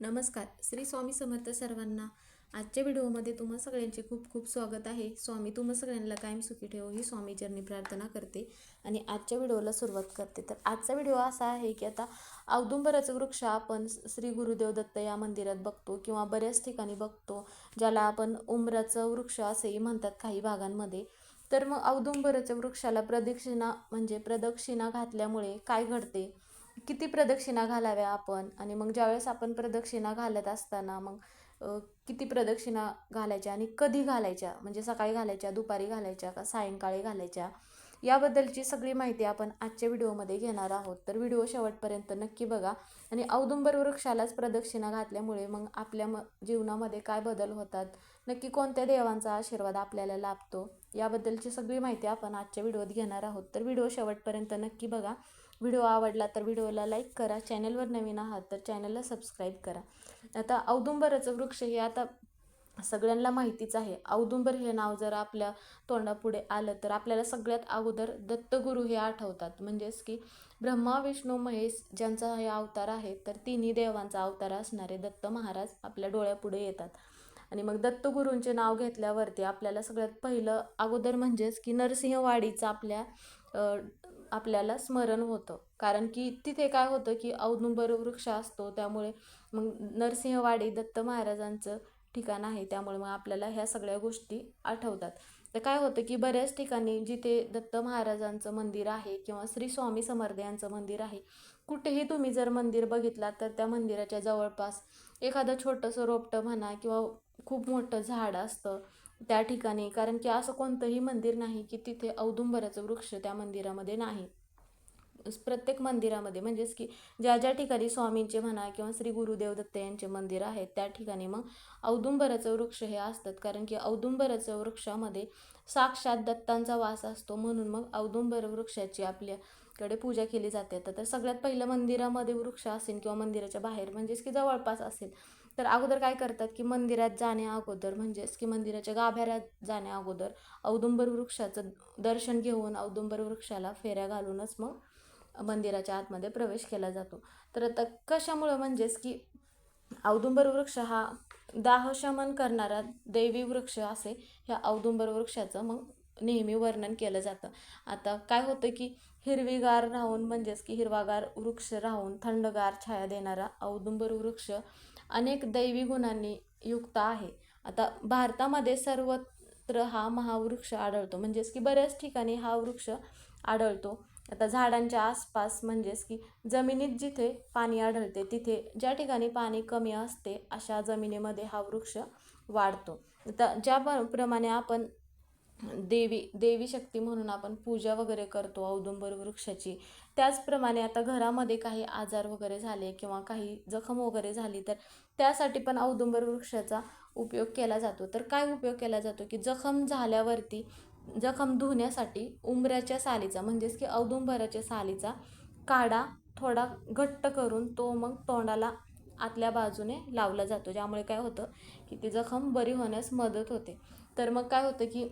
नमस्कार. श्री स्वामी समर्थ सर्वांना आजच्या व्हिडिओमध्ये तुम्हा सगळ्यांचे खूप खूप स्वागत आहे. स्वामी तुम्हा सगळ्यांना कायम सुखी ठेवो ही स्वामी चरणी प्रार्थना करते आणि आजच्या व्हिडिओला सुरुवात करते. तर आजचा व्हिडिओ असा आहे की आता औदुंबराचं वृक्ष आपण श्री गुरुदेव दत्त या मंदिरात बघतो किंवा बऱ्याच ठिकाणी बघतो ज्याला आपण उमराचं वृक्ष असेही म्हणतात काही भागांमध्ये. तर मग औदुंबराच्या वृक्षाला प्रदक्षिणा म्हणजे प्रदक्षिणा घातल्यामुळे काय घडते? किती प्रदक्षिणा घालाव्या आपण? आणि मग ज्यावेळेस आपण प्रदक्षिणा घालत असताना मग किती प्रदक्षिणा घालायच्या आणि कधी घालायच्या? म्हणजे सकाळी घालायच्या दुपारी घालायच्या का सायंकाळी घालायच्या? याबद्दलची सगळी माहिती आपण आजच्या व्हिडिओमध्ये घेणार आहोत. तर व्हिडिओ शेवटपर्यंत नक्की बघा. आणि औदुंबर वृक्षालाच प्रदक्षिणा घातल्यामुळे मग आपल्या म जीवनामध्ये काय बदल होतात? नक्की कोणत्या देवांचा आशीर्वाद आपल्याला लाभतो? याबद्दलची सगळी माहिती आपण आजच्या व्हिडिओत घेणार आहोत. तर व्हिडिओ शेवटपर्यंत नक्की बघा. व्हिडिओ आवडला तर व्हिडिओला लाईक करा. चॅनलवर नवीन आहात तर चॅनलला सबस्क्राईब करा. आता औदुंबराचं वृक्ष हे आता सगळ्यांना माहितीच आहे. औदुंबर हे नाव जर आपल्या तोंडापुढे आलं तर आपल्याला सगळ्यात अगोदर दत्तगुरू हे आठवतात. म्हणजेच की ब्रह्मा विष्णू महेश ज्यांचा हे अवतार आहे तर तिन्ही देवांचा अवतार असणारे दत्त महाराज आपल्या डोळ्यापुढे येतात. आणि मग दत्तगुरूंचे नाव घेतल्यावरती आपल्याला सगळ्यात पहिलं अगोदर म्हणजेच की नरसिंहवाडीचं आपल्या आपल्याला स्मरण होतं. कारण की तिथे काय होतं की औदुंबर वृक्ष असतो त्यामुळे मग नरसिंहवाडी दत्त महाराजांचं ठिकाण आहे. त्यामुळे मग आपल्याला ह्या सगळ्या गोष्टी आठवतात. तर काय होतं की बऱ्याच ठिकाणी जिथे दत्त महाराजांचं मंदिर आहे किंवा श्री स्वामी समर्थ यांचं मंदिर आहे कुठेही तुम्ही जर मंदिर बघितलात तर त्या मंदिराच्या जवळपास एखादं छोटंसं रोपटं म्हणा किंवा खूप मोठं झाड असतं त्या ठिकाणी कारण की असं कोणतंही मंदिर नाही की तिथे औदुंबराचं वृक्ष त्या मंदिरामध्ये नाही. प्रत्येक मंदिरामध्ये म्हणजेच की ज्या ज्या ठिकाणी स्वामींचे म्हणा किंवा श्री गुरुदेव दत्त यांचे मंदिर आहेत त्या ठिकाणी मग औदुंबराचं वृक्ष हे असतात. कारण की औदुंबराचं वृक्षामध्ये साक्षात दत्तांचा वास असतो म्हणून मग औदुंबर वृक्षाची आपल्याकडे पूजा केली जाते. तर सगळ्यात पहिलं मंदिरामध्ये वृक्ष असेल किंवा मंदिराच्या बाहेर म्हणजेच की जवळपास असेल तर अगोदर काय करतात की मंदिरात जाण्या अगोदर म्हणजेच की मंदिराच्या गाभाऱ्यात जाण्या अगोदर औदुंबर वृक्षाचं दर्शन घेऊन औदुंबर वृक्षाला फेऱ्या घालूनच मग मंदिराच्या आतमध्ये प्रवेश केला जातो. तर आता कशामुळं म्हणजेच की औदुंबर वृक्ष हा दाहशमन करणारा दैवी वृक्ष असे ह्या औदुंबर वृक्षाचं मग नेहमी वर्णन केलं जातं. आता काय होतं की हिरवीगार राहून म्हणजेच की हिरवागार वृक्ष राहून थंडगार छाया देणारा औदुंबर वृक्ष अनेक दैवी गुणांनी युक्त आहे. आता भारतामध्ये सर्वत्र हा महावृक्ष आढळतो. म्हणजेच की बऱ्याच ठिकाणी हा वृक्ष आढळतो. आता झाडांच्या आसपास म्हणजेच की जमिनीत जिथे पाणी आढळते तिथे ज्या ठिकाणी पाणी कमी असते अशा जमिनीमध्ये हा वृक्ष वाढतो. आता ज्या प्रमाणे आपण देवी देवी शक्ती म्हणून आपण पूजा वगैरे करतो औदुंबर वृक्षाची. त्याचप्रमाणे आता घरामध्ये काही आजार वगैरे झाले किंवा काही जखम वगैरे झाली तर त्यासाठी पण औदुंबर वृक्षाचा उपयोग केला जातो. तर काय उपयोग केला जातो की जखम झाल्यावरती जखम धुण्यासाठी उंबऱ्याच्या सालीचा म्हणजेच की औदुंबराच्या सालीचा काढा थोडा घट्ट करून तो मग तोंडाला आतल्या बाजूने लावला जातो. ज्यामुळे काय होतं की ती जखम बरी होण्यास मदत होते. तर मग काय होतं की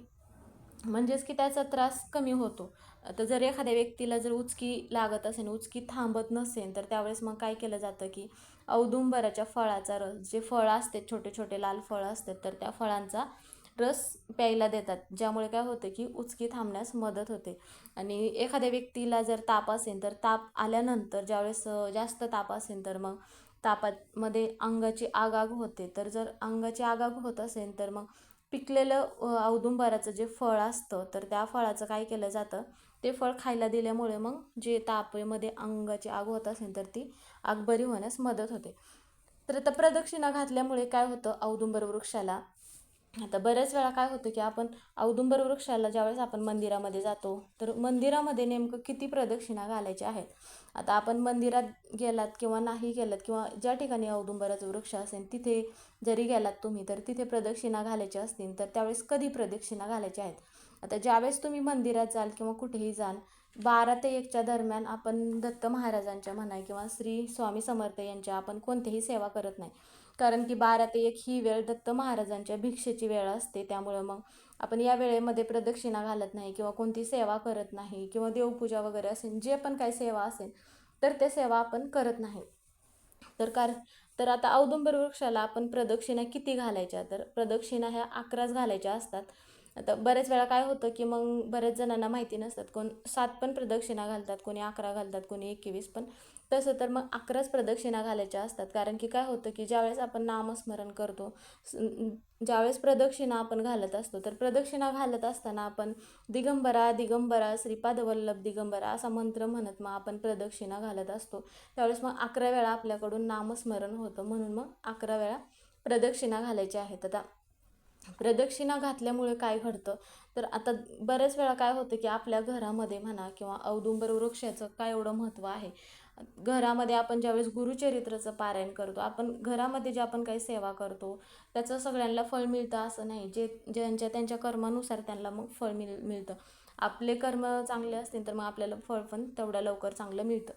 म्हणजेच की त्याचा त्रास कमी होतो. आता जर एखाद्या व्यक्तीला जर उचकी लागत असेल उचकी थांबत नसेल तर त्यावेळेस मग काय केलं जातं की औदुंबराच्या फळाचा रस जे फळं असते छोटे छोटे लाल फळं असतात तर त्या फळांचा रस प्यायला देतात. ज्यामुळे काय होतं की उचकी थांबण्यास मदत होते. आणि एखाद्या व्यक्तीला जर ताप असेल तर ताप आल्यानंतर ज्यावेळेस जास्त ताप असेल तर मग तापामध्ये अंगाची आगाग होते. तर जर अंगाची आगाग होत असेल तर मग पिकलेलं औदुंबराचं जे फळ असतं तर त्या फळाचं काय केलं जातं ते फळ खायला दिल्यामुळे मग जे तापेमध्ये अंगाची आग होत असेल तर ती आग बरी होण्यास मदत होते. तर आता प्रदक्षिणा घातल्यामुळे काय होतं औदुंबर वृक्षाला आता बऱ्याच वेळा काय होतं की आपण औदुंबर वृक्षाला ज्यावेळेस आपण मंदिरामध्ये जातो तर मंदिरामध्ये नेमकं किती प्रदक्षिणा घालायच्या आहेत? आता आपण मंदिरात गेलात किंवा नाही गेलात किंवा ज्या ठिकाणी औदुंबराचं वृक्ष असेल तिथे जरी गेलात तुम्ही तर तिथे प्रदक्षिणा घालायच्या असतील तर त्यावेळेस कधी प्रदक्षिणा घालायच्या आहेत? आता ज्यावेळेस तुम्ही मंदिरात जाल किंवा कुठेही जाल बारा ते एकच्या दरम्यान आपण दत्त महाराजांच्या म्हणा किंवा श्री स्वामी समर्थ यांच्या आपण कोणतीही सेवा करत नाही. कारण की बारा ते एक ही वेळ दत्त महाराजांच्या भिक्षेची वेळ असते. त्यामुळं मग आपण या वेळेमध्ये प्रदक्षिणा घालत नाही किंवा कोणती सेवा करत नाही किंवा देवपूजा वगैरे असेल जे पण काही सेवा असेल तर ते सेवा आपण करत नाही. तर कार तर आता औदुंबर वृक्षाला आपण प्रदक्षिणा किती घालायच्या? तर प्रदक्षिणा ह्या अकराच घालायच्या असतात. आता बऱ्याच वेळा काय होतं की मग बऱ्याच जणांना माहिती नसतात कोण सात पण प्रदक्षिणा घालतात कोणी अकरा घालतात कोणी एकवीस पण. तसं तर मग अकराच प्रदक्षिणा घालायच्या असतात. कारण की काय होतं की ज्यावेळेस आपण नामस्मरण करतो ज्यावेळेस प्रदक्षिणा आपण घालत असतो तर प्रदक्षिणा घालत असताना आपण दिगंबरा दिगंबरा श्रीपाद वल्लभ दिगंबरा असा मंत्र म्हणत मग आपण प्रदक्षिणा घालत असतो. त्यावेळेस मग अकरा वेळा आपल्याकडून नामस्मरण होतं म्हणून मग अकरा वेळा प्रदक्षिणा घालायच्या आहेत. आता प्रदक्षिणा घातल्यामुळे काय घडतं? तर आता बऱ्याच वेळा काय होतं की आपल्या घरामध्ये म्हणा किंवा औदुंबर वृक्षाचं काय एवढं महत्त्व आहे? घरामध्ये आपण ज्यावेळेस गुरुचरित्राचं पारायण करतो आपण घरामध्ये जे आपण काही सेवा करतो त्याचं सगळ्यांना फळ मिळतं असं नाही. जे ज्यांच्या त्यांच्या कर्मानुसार त्यांना मग फळ मिळ मिळतं. आपले कर्म चांगले असतील तर मग आपल्याला फळ पण तेवढ्या लवकर चांगलं मिळतं.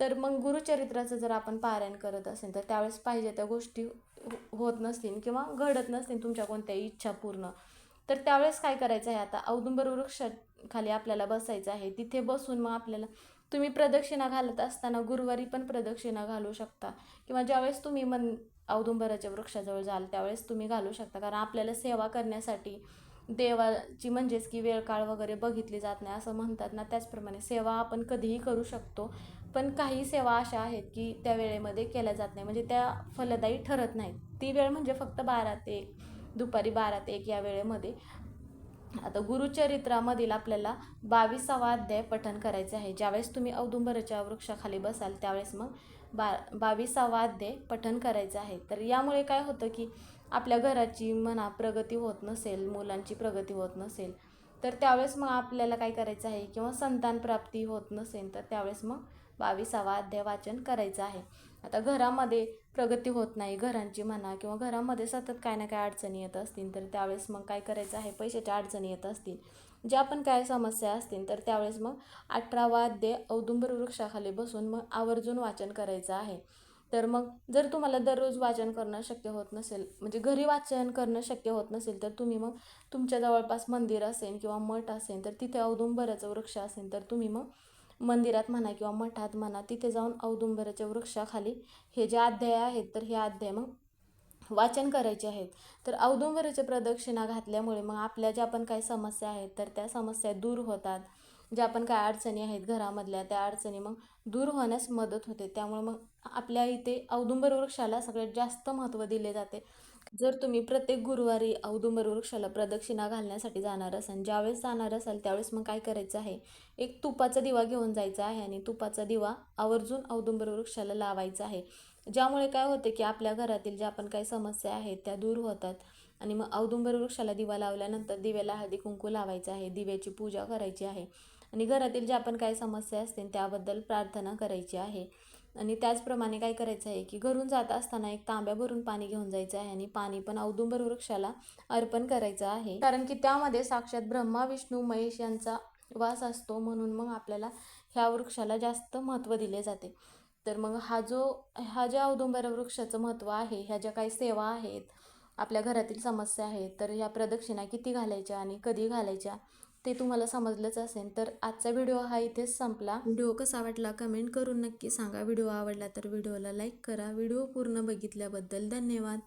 तर मग गुरुचरित्राचं जर आपण पारायण करत असेल तर त्यावेळेस पाहिजे त्या गोष्टी हो- होत नसतील किंवा घडत नसतील तुमच्या कोणत्याही इच्छा पूर्ण. तर त्यावेळेस काय करायचं आहे आता? औदुंबर वृक्षाखाली आपल्याला बसायचं आहे. तिथे बसून मग आपल्याला तुम्ही प्रदक्षिणा घालत असताना गुरुवारी पण प्रदक्षिणा घालू शकता. किंवा ज्यावेळेस तुम्ही मन औदुंबराच्या वृक्षाजवळ जाल त्यावेळेस तुम्ही घालू शकता. कारण आपल्याला सेवा करण्यासाठी देवाची म्हणजेच की वेळ काळ वगैरे बघितली जात नाही असं म्हणतात ना. त्याचप्रमाणे सेवा आपण कधीही करू शकतो. पण काही सेवा अशा आहेत की त्या वेळेमध्ये केल्या जात नाही. म्हणजे त्या फलदायी ठरत नाहीत. ती वेळ म्हणजे फक्त बारा ते एक दुपारी बारा ते एक या वेळेमध्ये आता गुरुचरित्रामधील आपल्याला बावीसावा अध्याय पठण करायचे आहे. ज्यावेळेस तुम्ही औदुंबराच्या वृक्षाखाली बसाल त्यावेळेस मग बा बावीसावा अध्याय पठण करायचं आहे. तर यामुळे काय होतं की आपल्या घराची म्हणा प्रगती होत नसेल मुलांची प्रगती होत नसेल तर त्यावेळेस मग आपल्याला काय करायचं आहे? किंवा संतान प्राप्ती होत नसेल तर त्यावेळेस मग बावीसावा अध्याय वाचन करायचं आहे. आता घरामध्ये प्रगती होत नाही घरांची म्हणा किंवा घरामध्ये सतत काय ना काय अडचणी येत असतील तर त्यावेळेस मग काय करायचं आहे? पैशाच्या अडचणी येत असतील. ज्या पण काय समस्या असतील तर त्यावेळेस मग अठरावा अध्याय औदुंबर वृक्षाखाली बसून मग आवर्जून वाचन करायचं आहे. तर मग जर तुम्हाला दररोज वाचन करणं शक्य होत नसेल म्हणजे घरी वाचन करणं शक्य होत नसेल तर तुम्ही मग तुमच्या जवळपास मंदिर असेल किंवा मठ असेल तर तिथे औदुंबराचं वृक्ष असेल तर तुम्ही मग मंदिरात म्हणा किंवा मठात म्हणा तिथे जाऊन औदुंबराच्या वृक्षाखाली हे जे अध्याय आहेत तर हे अध्याय मग वाचन करायचे आहेत. तर औदुंबराच्या प्रदक्षिणा घातल्यामुळे मग आपल्या ज्या पण काही समस्या आहेत तर त्या समस्या दूर होतात. ज्या पण काय अडचणी आहेत घरामधल्या त्या अडचणी मग दूर होण्यास मदत होते. त्यामुळे मग आपल्या इथे औदुंबर वृक्षाला सगळ्यात जास्त महत्त्व दिले जाते. जर तुम्ही प्रत्येक गुरुवारी औदुंबर वृक्षाला प्रदक्षिणा घालण्यासाठी जाणार असाल ज्यावेळेस जाणार असाल त्यावेळेस मग काय करायचं आहे? एक तुपाचा दिवा घेऊन जायचा आहे आणि तुपाचा दिवा आवर्जून औदुंबर वृक्षाला लावायचा आहे. ज्यामुळे काय होते की आपल्या घरातील ज्या पण काही समस्या आहेत त्या दूर होतात आणि मग औदुंबर वृक्षाला दिवा लावल्यानंतर दिव्याला हळदी कुंकू लावायचं आहे दिव्याची पूजा करायची आहे आणि घरातील ज्या पण काही समस्या असतील त्याबद्दल प्रार्थना करायची आहे. आणि त्याचप्रमाणे काय करायचं आहे की घरून जात असताना एक तांब्या भरून पाणी घेऊन जायचं आहे आणि पाणी पण औदुंबर वृक्षाला अर्पण करायचं आहे. कारण की त्यामध्ये साक्षात ब्रह्मा विष्णू महेश यांचा वास असतो म्हणून मग आपल्याला ह्या वृक्षाला जास्त महत्त्व दिले जाते. तर मग हा जो हा ज्या औदुंबर वृक्षाचं महत्त्व आहे ह्या ज्या काही सेवा आहेत आपल्या घरातील समस्या आहेत तर ह्या प्रदक्षिणा किती घालायच्या आणि कधी घालायच्या ते तुम्हाला समजलंच असेल. तर आजचा व्हिडिओ हा इथेच संपला. व्हिडिओ कसा वाटला कमेंट करून नक्की सांगा. व्हिडिओ आवडला तर व्हिडिओला लाईक करा. व्हिडिओ पूर्ण बघितल्याबद्दल धन्यवाद.